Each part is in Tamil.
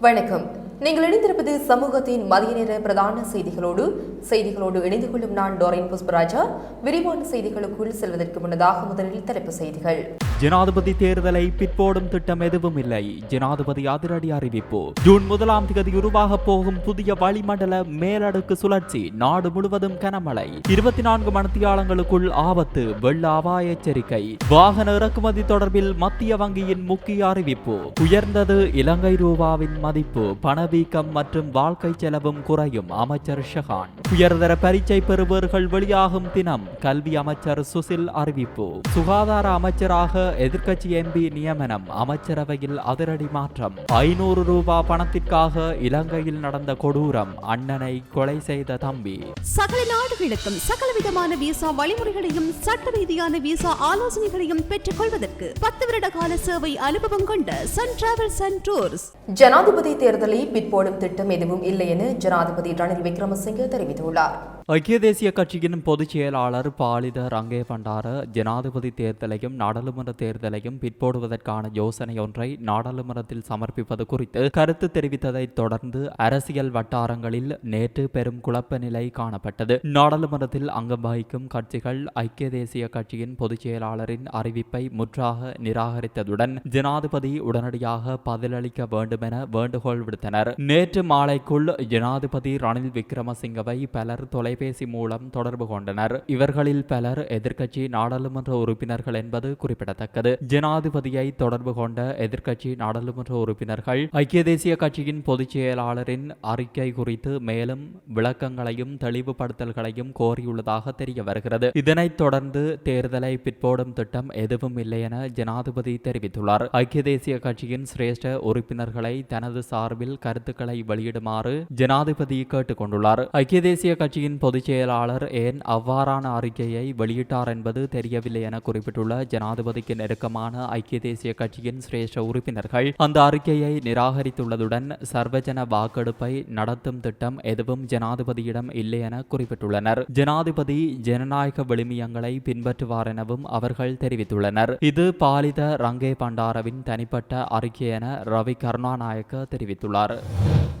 வணக்கம். நீங்கள் இணைந்திருப்பது சமூகத்தின் மதிய நேர பிரதான செய்திகளோடு செய்திகளோடு இணைந்து கொள்ளும் நான் டோரின் புஷ்பராஜா. விரிவான செய்திகளுக்குள் செல்வதற்கு முன்னதாக முதலில் தலைப்பு செய்திகள். ஜனாதிபதி தேர்தலை பிற்போடும் திட்டம் எதுவும் இல்லை. ஜனாதிபதி அதிரடி அறிவிப்பு. ஜூன் முதலாம் தேதி உருவாக போகும் புதிய வளிமண்டல மேலடுக்கு சுழற்சி நாடு முழுவதும் கனமழை. இருபத்தி நான்கு மணித்தியாலங்களுக்குள் ஆபத்து வெள்ள அபாய எச்சரிக்கை. வாகன இறக்குமதி தொடர்பில் மத்திய வங்கியின் முக்கிய அறிவிப்பு. உயர்ந்தது இலங்கை ரூபாவின் மதிப்பு பண பணவீக்கம் மற்றும் வாழ்க்கை செலவும் குறையும் அமைச்சர் ஷஹான். உயர்தர பரீட்சை பெறுபவர்கள் வெளியாகும் தினம் கல்வி அமைச்சர் சுசில் அறிவிப்பு. சுகாதார அமைச்சராக எதிர்க்கட்சி எம்பி நியமனம் அமைச்சரவையில் அதிரடி மாற்றம். ஐநூறு ரூபாய் பணத்திற்காக இலங்கையில் நடந்த கொடூரம் அண்ணனை கொலை செய்த தம்பி. சகல நாடுகளுக்கும் சகலவிதமான விசா வழிமுறைகளையும் சட்ட ரீதியான விசா ஆலோசனைகளையும் பெற்றுக் கொள்வதற்கு பத்து வருட கால சேவை அனுபவம் கொண்ட சன் டிராவல்ஸ் அண்ட் டூர்ஸ் ஜனாதிபதி தேர்தலை பிற்போடும் திட்டம் எதுவும் இல்லை என ஜனாதிபதி ரணில் விக்ரமசிங்கே தெரிவித்துள்ளார். ஐக்கிய தேசிய கட்சியின் பொதுச் செயலாளர் பாலித ரங்கே பண்டார ஜனாதிபதி தேர்தலையும் நாடாளுமன்ற தேர்தலையும் பிற்போடுவதற்கான யோசனை ஒன்றை நாடாளுமன்றத்தில் சமர்ப்பிப்பது குறித்து கருத்து தெரிவித்ததைத் தொடர்ந்து அரசியல் வட்டாரங்களில் நேற்று பெரும் குழப்ப நிலை காணப்பட்டது. நாடாளுமன்றத்தில் அங்கம் வகிக்கும் கட்சிகள் ஐக்கிய தேசிய கட்சியின் பொதுச் செயலாளரின் அறிவிப்பை முற்றாக நிராகரித்ததுடன் ஜனாதிபதி உடனடியாக பதிலளிக்க வேண்டுமென வேண்டுகோள் விடுத்தனர். நேற்று மாலைக்குள் ஜனாதிபதி ரணில் விக்ரமசிங்கவை பலர் தொலை தொலைபேசி மூலம் தொடர்பு கொண்டனர். இவர்களில் பலர் எதிர்க்கட்சி நாடாளுமன்ற உறுப்பினர்கள் என்பது குறிப்பிடத்தக்கது. ஜனாதிபதியை தொடர்பு கொண்ட எதிர்க்கட்சி நாடாளுமன்ற உறுப்பினர்கள் ஐக்கிய தேசிய கட்சியின் பொதுச் செயலாளரின் அறிக்கை குறித்து மேலும் விளக்கங்களையும் தெளிவுபடுத்தல்களையும் கோரியுள்ளதாக தெரிய வருகிறது. இதனைத் தொடர்ந்து தேர்தலை பிற்போடும் திட்டம் எதுவும் இல்லை என ஜனாதிபதி தெரிவித்துள்ளார். ஐக்கிய தேசிய கட்சியின் சிரேஷ்ட உறுப்பினர்களை தனது சார்பில் கருத்துக்களை வெளியிடுமாறு ஜனாதிபதி கேட்டுக் கொண்டுள்ளார் ஐக்கிய தேசிய கட்சியின் பொதுச் செயலாளர் ஏன் அவ்வாறான அறிக்கையை வெளியிட்டார் என்பது தெரியவில்லை என குறிப்பிட்டுள்ள ஜனாதிபதிக்கு நெருக்கமான ஐக்கிய தேசிய கட்சியின் சிரேஷ்ட உறுப்பினர்கள் அந்த அறிக்கையை நிராகரித்துள்ளதுடன் சர்வஜன வாக்கெடுப்பை நடத்தும் திட்டம் எதுவும் ஜனாதிபதியிடம் இல்லை என குறிப்பிட்டுள்ளனர். ஜனாதிபதி ஜனநாயக விழுமியங்களை பின்பற்றுவார் எனவும் அவர்கள் தெரிவித்துள்ளனர். இது பாலித ரங்கே பண்டாரவின் தனிப்பட்ட அறிக்கை என ரவி கருணாநாயக்க தெரிவித்துள்ளார்.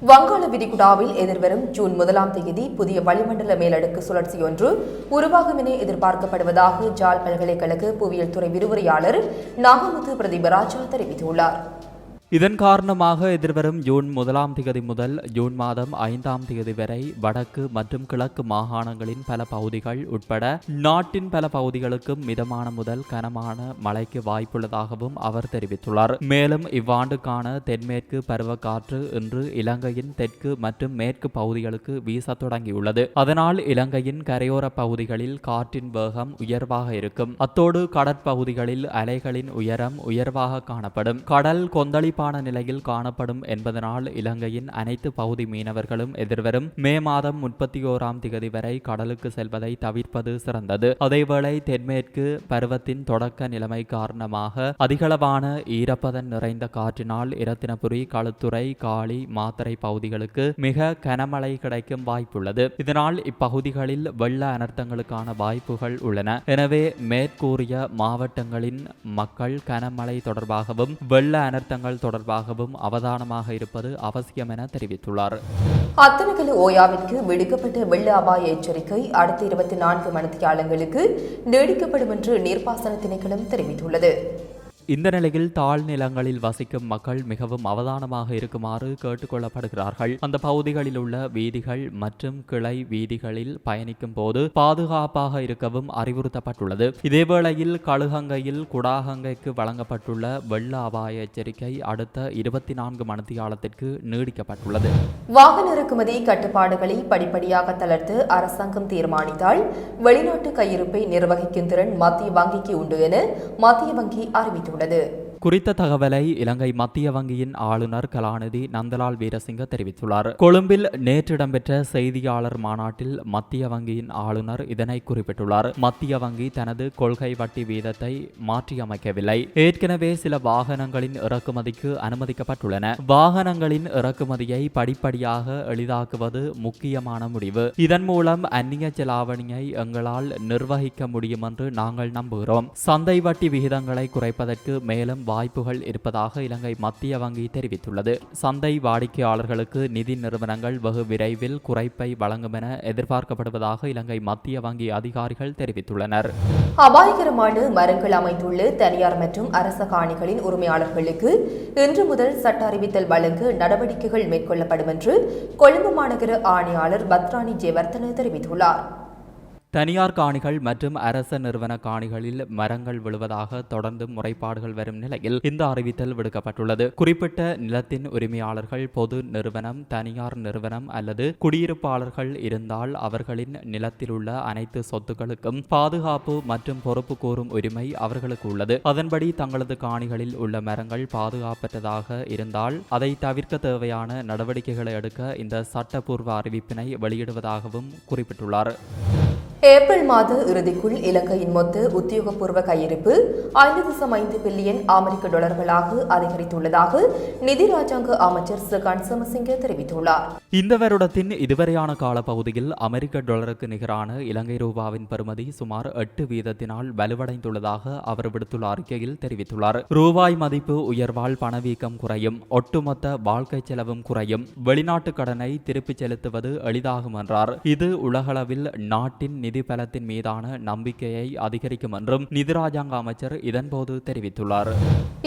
வங்காள விரிகுடாவில் எதிர்வரும் ஜூன் முதலாம் தேதி புதிய வளிமண்டல மேலடுக்கு சுழற்சி ஒன்று உருவாகும் என எதிர்பார்க்கப்படுவதாக ஜால் பல்கலைக்கழக புவியியல் துறை விரிவுரையாளர் நாகமுத்து பிரதீபராஜா தெரிவித்துள்ளார். இதன் காரணமாக எதிர்வரும் ஜூன் முதலாம் திகதி முதல் ஜூன் மாதம் ஐந்தாம் தேதி வரை வடக்கு மற்றும் கிழக்கு மாகாணங்களின் பல பகுதிகள் உட்பட நாட்டின் பல பகுதிகளுக்கும் மிதமான முதல் கனமான மழைக்கு வாய்ப்புள்ளதாகவும் அவர் தெரிவித்துள்ளார். மேலும் இவ்வாண்டுக்கான தென்மேற்கு பருவக்காற்று இன்று இலங்கையின் தெற்கு மற்றும் மேற்கு பகுதிகளுக்கு வீச தொடங்கியுள்ளது. அதனால் இலங்கையின் கரையோர பகுதிகளில் காற்றின் வேகம் உயர்வாக இருக்கும். அத்தோடு கடற்பகுதிகளில் அலைகளின் உயரம் உயர்வாக காணப்படும். கடல் கொந்தளி கொந்தளிப்பான நிலையில் காணப்படும் என்பதனால் இலங்கையின் அனைத்து பகுதி மீனவர்களும் எதிர்வரும் மே மாதம் முப்பத்தி ஓராம் திகதி வரை கடலுக்கு செல்வதை தவிர்ப்பது சிறந்தது. அதேவேளை தென்மேற்கு பருவத்தின் தொடக்க நிலைமை காரணமாக அதிகளவான ஈரப்பதன் நிறைந்த காற்றினால் இரத்தினபுரி களுத்துறை காளி மாத்தறை பகுதிகளுக்கு மிக கனமழை கிடைக்கும் வாய்ப்புள்ளது. இதனால் இப்பகுதிகளில் வெள்ள அனர்த்தங்களுக்கான வாய்ப்புகள் உள்ளன. எனவே மேற்கூறிய மாவட்டங்களின் மக்கள் கனமழை தொடர்பாகவும் வெள்ள அனர்த்தங்கள் தொடர்பாகவும் அவதானமாக இருப்பது அவசியம் என தெரிவித்துள்ளார். அத்தனகலு ஓயாவிற்கு விடுக்கப்பட்ட வெள்ள அபாய எச்சரிக்கை அடுத்த இருபத்தி நான்கு மணித்தியாலங்களுக்கு நீடிக்கப்படும் என்று நீர்ப்பாசன திணைக்களம் தெரிவித்துள்ளது. இந்த நிலையில் தாழ்நிலங்களில் வசிக்கும் மக்கள் மிகவும் அவதானமாக இருக்குமாறு கேட்டுக்கொள்ளப்படுகிறார்கள். அந்த பகுதிகளில் உள்ள வீதிகள் மற்றும் கிளை வீதிகளில் பயணிக்கும் போது பாதுகாப்பாக இருக்கவும் அறிவுறுத்தப்பட்டுள்ளது. இதேவேளையில் கழுகங்கையில் குடாகங்கைக்கு வழங்கப்பட்டுள்ள வெள்ள அபாய எச்சரிக்கை அடுத்த இருபத்தி நான்கு மணித்தியாலத்திற்கு நீடிக்கப்பட்டுள்ளது. வாகன இறக்குமதி கட்டுப்பாடுகளை படிப்படியாக தளர்த்து அரசாங்கம் தீர்மானித்தால் வெளிநாட்டு கையிருப்பை நிர்வகிக்கும் திறன் மத்திய வங்கிக்கு உண்டு என மத்திய வங்கி அறிவித்துள்ளது. கூடாது குறித்த தகவலை இலங்கை மத்திய வங்கியின் ஆளுநர் கலாநிதி நந்தலால் வீரசிங்க தெரிவித்துள்ளார். கொழும்பில் நேற்று இடம்பெற்ற செய்தியாளர் மாநாட்டில் மத்திய வங்கியின் ஆளுநர் இதனை குறிப்பிட்டுள்ளார். மத்திய வங்கி தனது கொள்கை வட்டி வீதத்தை மாற்றியமைக்கவில்லை. ஏற்கனவே சில வாகனங்களின் இறக்குமதிக்கு அனுமதிக்கப்பட்டுள்ளன. வாகனங்களின் இறக்குமதியை படிப்படியாக எளிதாக்குவது முக்கியமான முடிவு. இதன் மூலம் அந்நிய செலாவணியை எங்களால் நிர்வகிக்க முடியும் என்று நாங்கள் நம்புகிறோம். சந்தை வட்டி விகிதங்களை குறைப்பதற்கு மேலும் வாய்ப்புகள் இருப்பதாக இலங்கை மத்திய வங்கி தெரிவித்துள்ளது. சந்தை வாடிக்கையாளர்களுக்கு நிதி நிறுவனங்கள் வெகு விரைவில் குறைப்பை வழங்கும் என எதிர்பார்க்கப்படுவதாக இலங்கை மத்திய வங்கி அதிகாரிகள் தெரிவித்துள்ளனர். அபாயகரமான மரங்கள் அமைந்துள்ள தனியார் மற்றும் அரச காணிகளின் உரிமையாளர்களுக்கு இன்று முதல் சட்ட அறிவித்தல் வழங்க நடவடிக்கைகள் மேற்கொள்ளப்படும் என்று கொழும்பு மாநகர ஆணையாளர் பத்ராணி ஜெயவர்தன தெரிவித்துள்ளார். தனியார் காணிகள் மற்றும் அரச நிறுவன காணிகளில் மரங்கள் விழுவதாக தொடர்ந்து முறைப்பாடுகள் வரும் நிலையில் இந்த அறிவித்தல் விடுக்கப்பட்டுள்ளது. குறிப்பிட்ட நிலத்தின் உரிமையாளர்கள் பொது நிறுவனம் தனியார் நிறுவனம் அல்லது குடியிருப்பாளர்கள் இருந்தால் அவர்களின் நிலத்தில் உள்ள அனைத்து சொத்துக்களுக்கும் பாதுகாப்பு மற்றும் பொறுப்பு கூறும் உரிமை அவர்களுக்கு உள்ளது. அதன்படி தங்களது காணிகளில் உள்ள மரங்கள் பாதுகாப்பற்றதாக இருந்தால் அதை தவிர்க்க தேவையான நடவடிக்கைகளை எடுக்க இந்த சட்டப்பூர்வ அறிவிப்பினை வெளியிடுவதாகவும் குறிப்பிட்டுள்ளார். ஏப்ரல் மாத இறுதிக்குள் இலங்கையின் மொத்த உத்தியோகபூர்வ கையிருப்பு ஐந்து தசம் ஐந்து பில்லியன் அமெரிக்க டாலர்களாக அதிகரித்துள்ளதாக நிதி ராஜாங்க அமைச்சர் சுகான் சமசிங்க தெரிவித்துள்ளார். இந்த வருடத்தின் இதுவரையான காலப்பகுதியில் அமெரிக்க டாலருக்கு நிகரான இலங்கை ரூபாவின் பெறுமதி சுமார் எட்டு வீதத்தினால் வலுவடைந்துள்ளதாக அவர் விடுத்துள்ள அறிக்கையில் தெரிவித்துள்ளார். ரூபாய் மதிப்பு உயர்வால் பணவீக்கம் குறையும் ஒட்டுமொத்த வாழ்க்கை செலவும் குறையும் வெளிநாட்டு கடனை திருப்பிச் செலுத்துவது எளிதாகும் என்றார். இது உலகளவில் நாட்டின் நிதி பலத்தின் மீதான நம்பிக்கையை அதிகரிக்கும் என்றும் நிதி ராஜாங்க அமைச்சர் இதன்போது தெரிவித்துள்ளார்.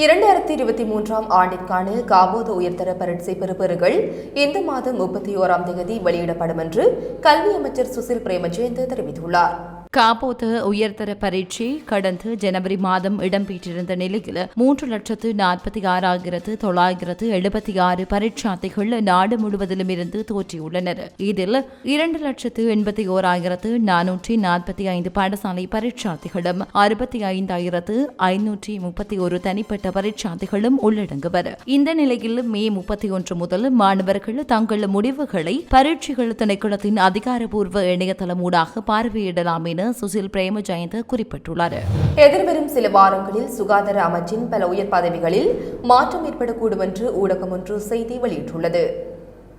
இரண்டாயிரத்தி இருபத்தி மூன்றாம் ஆண்டிற்கான காபோத உயர்தர பரீட்சை பெறுபவர்கள் இந்த மாதம் முப்பத்தி ஓராம் தேதி வெளியிடப்படும் என்று கல்வி அமைச்சர் சுசில் பிரேமஜெயந்த் தெரிவித்துள்ளார். காபோத்த உயர்தர பரீட்சை கடந்த ஜனவரி மாதம் இடம்பெற்றிருந்த நிலையில் மூன்று லட்சத்து நாற்பத்தி ஆறாயிரத்து தொள்ளாயிரத்து எழுபத்தி ஆறு பரீட்சார்த்திகள் நாடு முழுவதிலும் இருந்து தோற்றியுள்ளனர். இதில் இரண்டு லட்சத்து எண்பத்தி ஓராயிரத்து நானூற்றி நாற்பத்தி ஐந்து பாடசாலை பரீட்சார்த்திகளும் அறுபத்தி ஐந்தாயிரத்து ஐநூற்றி முப்பத்தி ஒரு தனிப்பட்ட பரீட்சார்த்திகளும் உள்ளடங்குவர். இந்த நிலையில் மே முப்பத்தி ஒன்று முதல் மாணவர்கள் தங்கள் முடிவுகளை பரீட்சைகள் திணைக்களத்தின் அதிகாரப்பூர்வ இணையதளம் ஊடாக பார்வையிடலாம் என சுசில் பிரேம ஜெயந்த் குறிப்பிட்டுள்ளார். எதிர்வரும் சில வாரங்களில் சுகாதார அமைச்சின் பல உயர் பதவிகளில் மாற்றம் ஏற்படக்கூடும் என்று ஊடகம் ஒன்று செய்தி வெளியிட்டுள்ளது.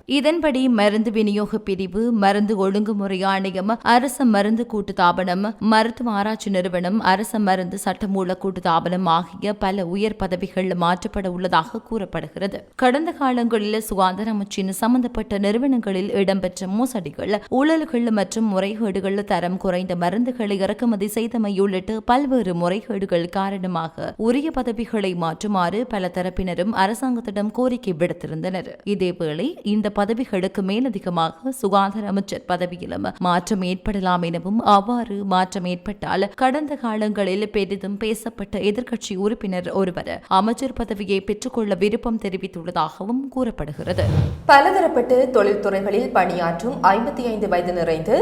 இதன்படி மருந்து விநியோக பிரிவு மருந்து ஒழுங்குமுறை ஆணையம் அரச மருந்து கூட்டுத்தாபனம் மருத்துவ ஆராய்ச்சி நிறுவனம் அரச மருந்து சட்டமூல கூட்டுத்தாபனம் ஆகிய பல உயர் பதவிகள் மாற்றப்பட உள்ளதாக கூறப்படுகிறது. கடந்த காலங்களில் சுகாதார அமைச்சின் சம்பந்தப்பட்ட நிறுவனங்களில் இடம்பெற்ற மோசடிகள் ஊழல்கள் மற்றும் முறைகேடுகள் தரம் குறைந்த மருந்துகளை இறக்குமதி செய்தமை உள்ளிட்ட பல்வேறு முறைகேடுகள் காரணமாக உரிய பதவிகளை மாற்றுமாறு பல தரப்பினரும் அரசாங்கத்திடம் கோரிக்கை விடுத்திருந்தனர். இதேவேளை இந்த பதவிகளுக்கு மேலதிகமாக சுகாதார அமைச்சர் பதவியிலும் மாற்றம் ஏற்படலாம் எனவும் அவ்வாறு மாற்றம் ஏற்பட்டால் கடந்த காலங்களில் பெரிதும் பேசப்பட்ட எதிர்க்கட்சி உறுப்பினர் ஒருவர் அமைச்சர் பதவியை பெற்றுக்கொள்ள விருப்பம் தெரிவித்துள்ளதாகவும் கூறப்படுகிறது. பலதரப்பட்ட தொழில்துறைகளில் பணியாற்றும் ஐம்பத்தி ஐந்து வயது நிறைந்து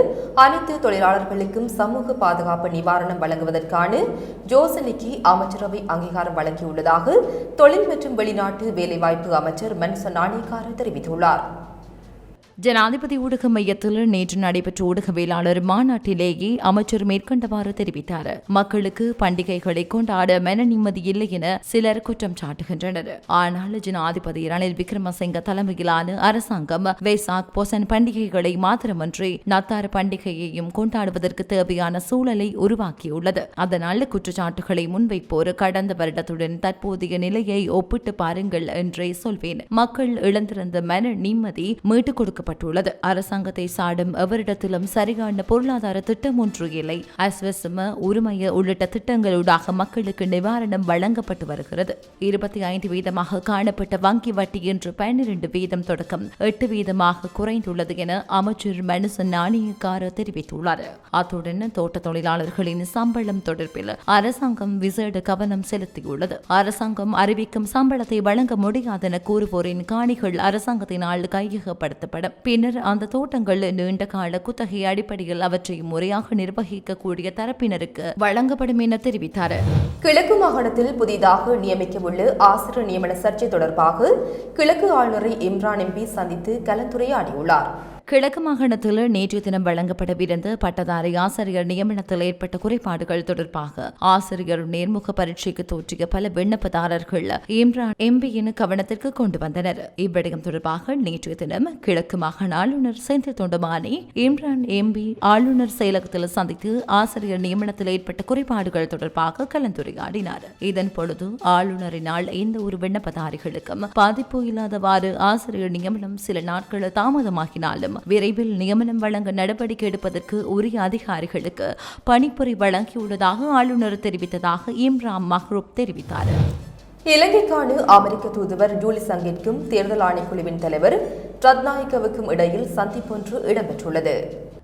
அனைத்து தொழிலாளர்களுக்கும் சமூக பாதுகாப்பு நிவாரணம் வழங்குவதற்கான ஜோசனிக்கு அமைச்சரவை அங்கீகாரம் வழங்கியுள்ளதாக தொழில் மற்றும் வெளிநாட்டு வேலைவாய்ப்பு அமைச்சர் மன்சன் நாணயக்கார தெரிவித்துள்ளார். ஜனாதிபதி ஊடக மையத்தில் நேற்று நடைபெற்ற ஊடகவியலாளர் மாநாட்டிலேயே அமைச்சர் மேற்கண்டவாறு தெரிவித்தார். மக்களுக்கு பண்டிகைகளை கொண்டாட மன நிம்மதி இல்லை என சிலர் குற்றம் சாட்டுகின்றனர். ஆனால் ஜனாதிபதி ரணில் விக்ரமசிங்க தலைமையிலான அரசாங்கம் வெசாக் பொசன் பண்டிகைகளை மாத்திரமன்றி நத்தார் பண்டிகையையும் கொண்டாடுவதற்கு தேவையான சூழலை உருவாக்கியுள்ளது. அதனால் குற்றச்சாட்டுகளை முன்வைப்போர் கடந்த வருடத்துடன் தற்போதைய நிலையை ஒப்பிட்டு பாருங்கள் என்றே சொல்வேன். மக்கள் இழந்திருந்த மன நிம்மதி மீட்டுக் கொடுக்கப்பட்டுள்ளது அரசாங்கத்தை சாடும் எவரிடத்திலும் சரியான பொருளாதார திட்டம் ஒன்று இல்லை. அஸ்வசம உரிமைய உள்ளிட்ட திட்டங்களூடாக மக்களுக்கு நிவாரணம் வழங்கப்பட்டு வருகிறது. இருபத்தி ஐந்து வீதமாக காணப்பட்ட வங்கி வட்டி இன்று பன்னிரண்டு வீதம் தொடக்கம். எட்டு வீதமாக குறைந்துள்ளது என அமைச்சர் மனுசன் நாணயக்கார தெரிவித்துள்ளார். அத்துடன் தோட்ட தொழிலாளர்களின் சம்பளம் தொடர்பில் அரசாங்கம் விசேட கவனம் செலுத்தியுள்ளது. அரசாங்கம் அறிவிக்கும் சம்பளத்தை வழங்க முடியாதென கூறுவோரின் காணிகள் அரசாங்கத்தினால் கையகப்படுத்தப்படும். பின்னர் அந்த தோட்டங்கள் நீண்ட கால குத்தகை அடிப்படையில் அவற்றை முறையாக நிர்வகிக்கக்கூடிய தரப்பினருக்கு வழங்கப்படும் என தெரிவித்தார். கிழக்கு மாகாணத்தில் புதிதாக நியமிக்கவுள்ள ஆசிரியர் நியமன சர்ச்சை தொடர்பாக கிழக்கு ஆளுநரை இம்ரான் எம்பி சந்தித்து கலந்துரையாடியுள்ளார். கிழக்கு மாகாணத்தில் நேற்று தினம் வழங்கப்படவிருந்த பட்டதாரி ஆசிரியர் நியமனத்தில் ஏற்பட்ட குறைபாடுகள் தொடர்பாக ஆசிரியர் நேர்முக பரீட்சைக்கு தோற்றிய பல விண்ணப்பதாரர்கள் இம்ரான் எம்பியின் கவனத்திற்கு கொண்டு வந்தனர். இவ்விடயம் தொடர்பாக நேற்றைய தினம் கிழக்கு மாகாண ஆளுநர் செந்தில் தொண்டமானி இம்ரான் எம்பி ஆளுநர் செயலகத்தில் சந்தித்து ஆசிரியர் நியமனத்தில் ஏற்பட்ட குறைபாடுகள் தொடர்பாக கலந்துரையாடினார். இதன் பொழுது ஆளுநரினால் எந்த ஒரு விண்ணப்பதாரிகளுக்கும் பாதிப்பு இல்லாதவாறு ஆசிரியர் நியமனம் சில நாட்கள் தாமதமாகினாலும் விரைவில் நியமனம் வழங்க நடவடிக்கை எடுப்பதற்கு உரிய அதிகாரிகளுக்கு பணிப்புரை வழங்கியுள்ளதாக ஆளுநர் தெரிவித்ததாக இம்ரான் மஹ்ரூப் தெரிவித்தார். இலங்கைக்கான அமெரிக்க தூதுவர் ஜூலி சங்கிற்கும் தேர்தல் ஆணைக்குழுவின் தலைவர் ரத்நாயக்கவுக்கும் இடையில் சந்திப்பொன்று இடம்பெற்றுள்ளது.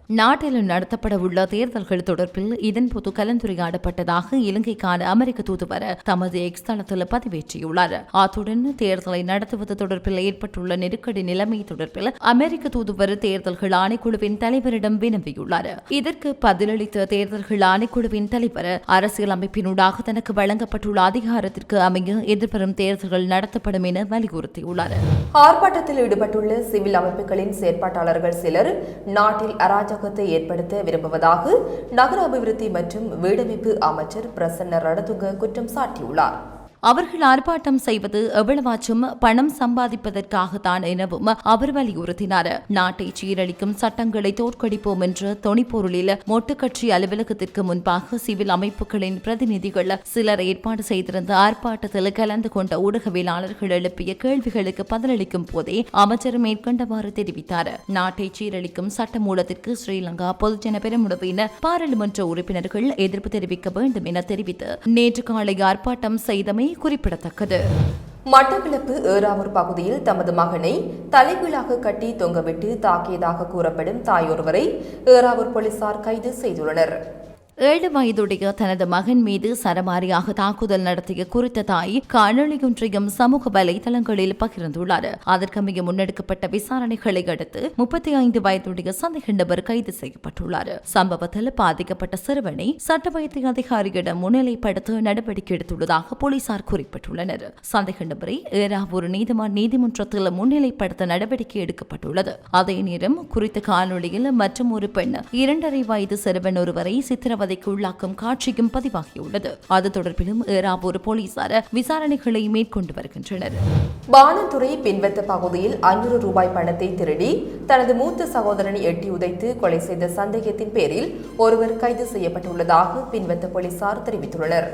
நாட்டில் நடத்தப்பட உள்ள தேர்தல்கள் தொடர்பில் இதன்போது கலந்துரையாடப்பட்டதாக இலங்கைக்கான அமெரிக்க தூதுவர் தமது எக்ஸ் தளத்தில் பதிவேற்றியுள்ளார். அத்துடன் தேர்தலை நடத்துவது தொடர்பில் ஏற்பட்டுள்ள நெருக்கடி நிலைமை தொடர்பில் அமெரிக்க தூதுவர் தேர்தல்கள் ஆணைக்குழுவின் தலைவரிடம் வினவியுள்ளார். இதற்கு பதிலளித்த தேர்தல்கள் ஆணைக்குழுவின் தலைவர் அரசியல் அமைப்பினூடாக தனக்கு வழங்கப்பட்டுள்ள அதிகாரத்திற்கு அமைய எதிர்வரும் தேர்தல்கள் நடத்தப்படும் என வலியுறுத்தியுள்ளார். ஆர்ப்பாட்டத்தில் ஈடுபட்டுள்ள சிவில் அமைப்புகளின் செயற்பாட்டாளர்கள் சிலர் நாட்டில் சாதகத்தை ஏற்படுத்த விரும்புவதாக நகர அபிவிருத்தி மற்றும் வீடமைப்பு அமைச்சர் பிரசன்ன ரணதுங்க குற்றம் சாட்டியுள்ளார். அவர்கள் ஆர்ப்பாட்டம் செய்வது எவ்வளவாச்சும் பணம் சம்பாதிப்பதற்காகத்தான் எனவும் அவர் வலியுறுத்தினார். நாட்டை சீரழிக்கும் சட்டங்களை தோற்கடிப்போம் என்ற தொனிப்பொருளில் மொட்டுக்கட்சி அலுவலகத்திற்கு முன்பாக சிவில் அமைப்புகளின் பிரதிநிதிகள் சிலர் ஏற்பாடு செய்திருந்த ஆர்ப்பாட்டத்தில் கலந்து கொண்ட ஊடகவியலாளர்கள் எழுப்பிய கேள்விகளுக்கு பதிலளிக்கும் போதே அமைச்சர் மேற்கண்டவாறு தெரிவித்தார். நாட்டை சீரழிக்கும் சட்ட மூலத்திற்கு ஸ்ரீலங்கா பொதுஜன பெருமுடவின் பாராளுமன்ற உறுப்பினர்கள் எதிர்ப்பு தெரிவிக்க வேண்டும் என தெரிவித்து நேற்று காலை ஆர்ப்பாட்டம் செய்தமை குறிப்பிடத்தக்கது. மட்டக்களப்பு ஏறாவூர் பகுதியில் தமது மகனை தலைகீழாக கட்டி தொங்கவிட்டு தாக்கியதாக கூறப்படும் தாயொருவரை ஏறாவூர் போலீசார் கைது செய்துள்ளனர். ஏழு வயதுடைய தனது மகன் மீது சரமாரியாக தாக்குதல் நடத்திய குறித்த தாய் காணொலியொன்றையும் சமூக வலைதளங்களில் பகிர்ந்துள்ளார். அதற்கமைய முன்னெடுக்கப்பட்ட விசாரணைகளை அடுத்து முப்பத்தி ஐந்து வயதுடைய சந்தேக நபர் கைது செய்யப்பட்டுள்ளார். சம்பவத்தில் பாதிக்கப்பட்ட சிறுவனை சட்ட வைத்திய அதிகாரியிடம் முன்னிலைப்படுத்த நடவடிக்கை எடுத்துள்ளதாக போலீசார் குறிப்பிட்டுள்ளனர். சந்தேக நபரை ஏறாவூர் நீதிமன்ற நீதிமன்றத்தில் முன்னிலைப்படுத்த நடவடிக்கை எடுக்கப்பட்டுள்ளது. அதே நேரம் குறித்த காணொலியில் மற்றும் ஒரு பெண் இரண்டரை வயது சிறுவன் ஒருவரை சித்திரவதைக்கு உள்ளாக்கும் காட்சியும் பதிவாகியுள்ளது. அது தொடர்பிலும் ஏறாவூர் போலீசார் விசாரணைகளை மேற்கொண்டு வருகின்றனர். பானத்துறை பின்வத்த பகுதியில் ஐநூறு ரூபாய் பணத்தை திருடி தனது மூத்த சகோதரனை எட்டி உதைத்து கொலை செய்த சந்தேகத்தின் பேரில் ஒருவர் கைது செய்யப்பட்டுள்ளதாக பின்வத்த போலீசார் தெரிவித்துள்ளனர்.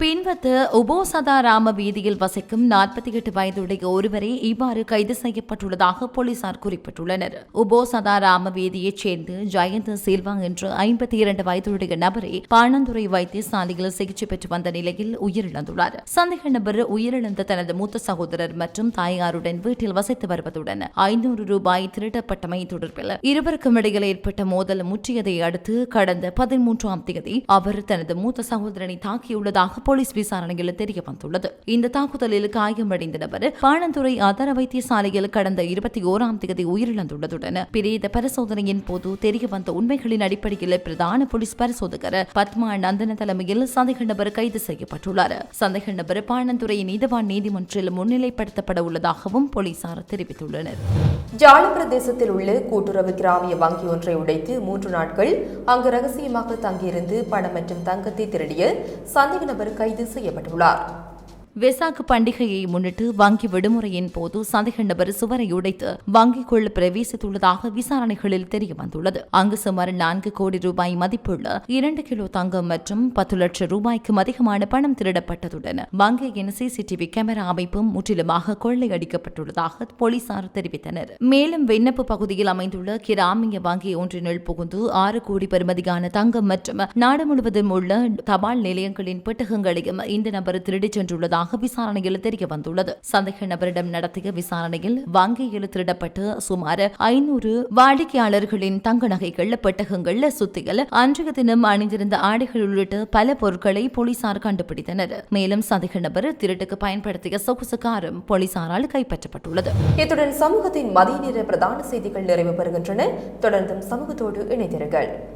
பின்வத்து உபோசதாராம வீதியில் வசிக்கும் நாற்பத்தி எட்டு வயதுடைய ஒருவரே இவ்வாறு கைது செய்யப்பட்டுள்ளதாக போலீசார் குறிப்பிட்டுள்ளனர். உபோசதாராம வீதியைச் சேர்ந்து ஜெயந்த் சில்வா என்ற ஐம்பத்தி இரண்டு வயதுடைய நபரே பாணந்துறை வைத்தியசாலையில் சிகிச்சை பெற்று வந்த நிலையில் உயிரிழந்துள்ளார். சந்தேக நபர் உயிரிழந்த தனது மூத்த சகோதரர் மற்றும் தாயாருடன் வீட்டில் வசித்து வருவதுடன் ஐநூறு ரூபாய் திருடப்பட்டமை தொடர்பில் இருவருக்கும் இடையில் ஏற்பட்ட மோதல் முற்றியதை அடுத்து கடந்த பதிமூன்றாம் தேதி அவர் தனது மூத்த சகோதரனை தாக்கியுள்ளதாக போலீஸ் விசாரணையில் தெரிய வந்துள்ளது இந்த தாக்குதலில் காயமடைந்த நபர் பாணந்துறை ஆதார வைத்தியசாலையில் கடந்த இருபத்தி ஓராம் தேதி உயிரிழந்துள்ளதுடன் பிரேத பரிசோதனையின் போது தெரிய வந்த உண்மைகளின் அடிப்படையில் பிரதான போலீஸ் பரிசோதகர் பத்மா நந்தன தலைமையில் சந்தேக நபர் கைது செய்யப்பட்டுள்ளார். சந்தேக நபர் பாணந்துறை நீதவான் நீதிமன்றில் முன்னிலைப்படுத்தப்பட உள்ளதாகவும் போலீசார் தெரிவித்துள்ளனர். ஜாழ பிரதேசத்தில் உள்ள கூட்டுறவு கிராமிய வங்கி ஒன்றை உடைத்து மூன்று நாட்கள் அங்கு ரகசியமாக தங்கியிருந்து பணம் மற்றும் தங்கத்தை திருடிய சந்தேக நபர் கைது செய்யப்பட்டுள்ளார். வெசாக்கு பண்டிகையை முன்னிட்டு வங்கி விடுமுறையின் போது சந்தேக நபர் சுவரை உடைத்து வங்கிக்குள் பிரவேசித்துள்ளதாக விசாரணைகளில் தெரிய வந்துள்ளது அங்கு சுமார் நான்கு கோடி ரூபாய் மதிப்புள்ள இரண்டு கிலோ தங்கம் மற்றும் பத்து லட்சம் ரூபாய்க்கும் அதிகமான பணம் திருடப்பட்டதுடன் வங்கியின் சிசிடிவி கேமரா அமைப்பும் முற்றிலுமாக கொள்ளையடிக்கப்பட்டுள்ளதாக போலீசார் தெரிவித்தனர். மேலும் விண்ணப்ப பகுதியில் அமைந்துள்ள கிராமிய வங்கி ஒன்றினுள் புகுந்து ஆறு கோடி பெறுமதியான தங்கம் மற்றும் நாடு முழுவதும் உள்ள தபால் நிலையங்களின் பெட்டகங்களையும் இந்த நபர் திருடிச் சென்றுள்ளதாக விசாரணையில் தெரிய வந்துள்ளது சந்தேக நபரிடம் நடத்திய விசாரணையில் வங்கியில் திருடப்பட்டு சுமார் ஐநூறு வாடிக்கையாளர்களின் தங்க நகைகள் பெட்டகங்கள் சுத்திகள் அன்றைய தினம் அணிந்திருந்த ஆடைகள் உள்ளிட்ட பல பொருட்களை போலீசார் கண்டுபிடித்தனர். மேலும் சந்தேக நபர் திருட்டுக்கு பயன்படுத்திய சொகுசு காரும் போலீசாரால் கைப்பற்றப்பட்டுள்ளது. இத்துடன் சமூகத்தின் மதிய நேர பிரதான செய்திகள் நிறைவு பெறுகின்றன. தொடர்ந்தும் சமூகத்தோடு இணைந்திருங்கள்.